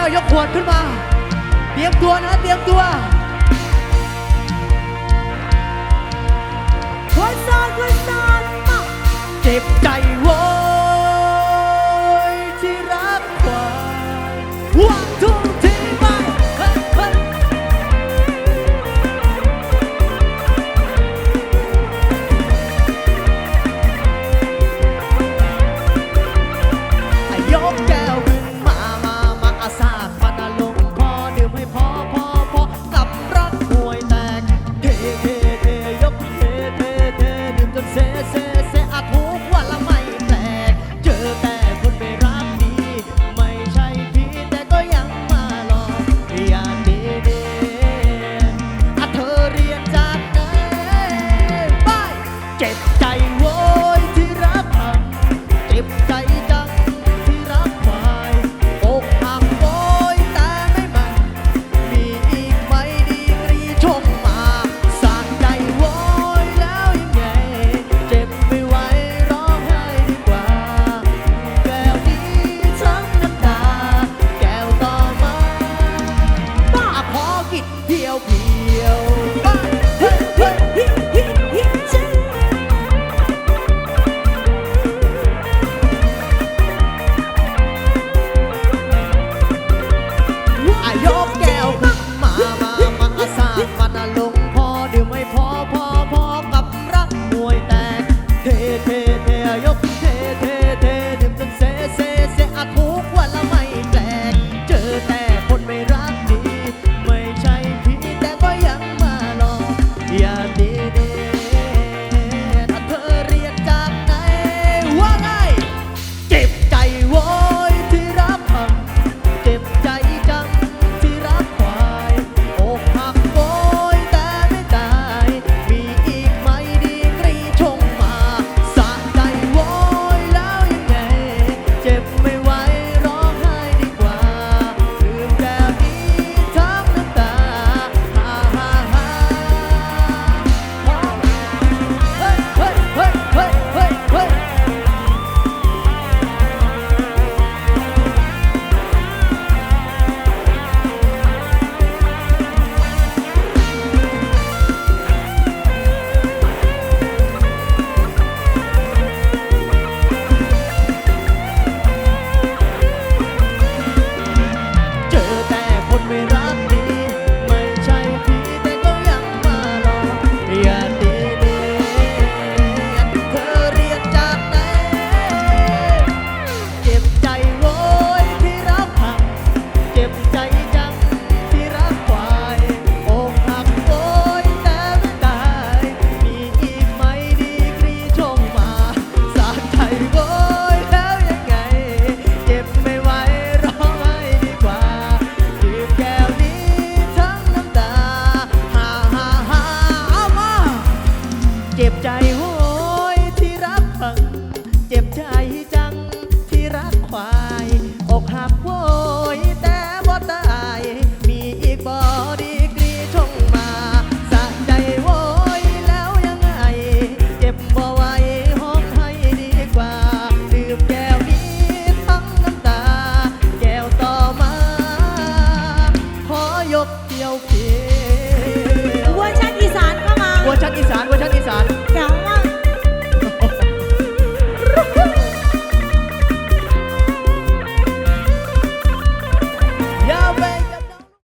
ก้วยกขวดขึ้นมา เตรียมตัวนะ เตรียมตัวคนสอนคนสานมาเจ็บใจ กเกี่ยวเพียงเวอร์ชันอีสานเข้ามา เวอร์ชันอีสานเวอร์ชันอีสาน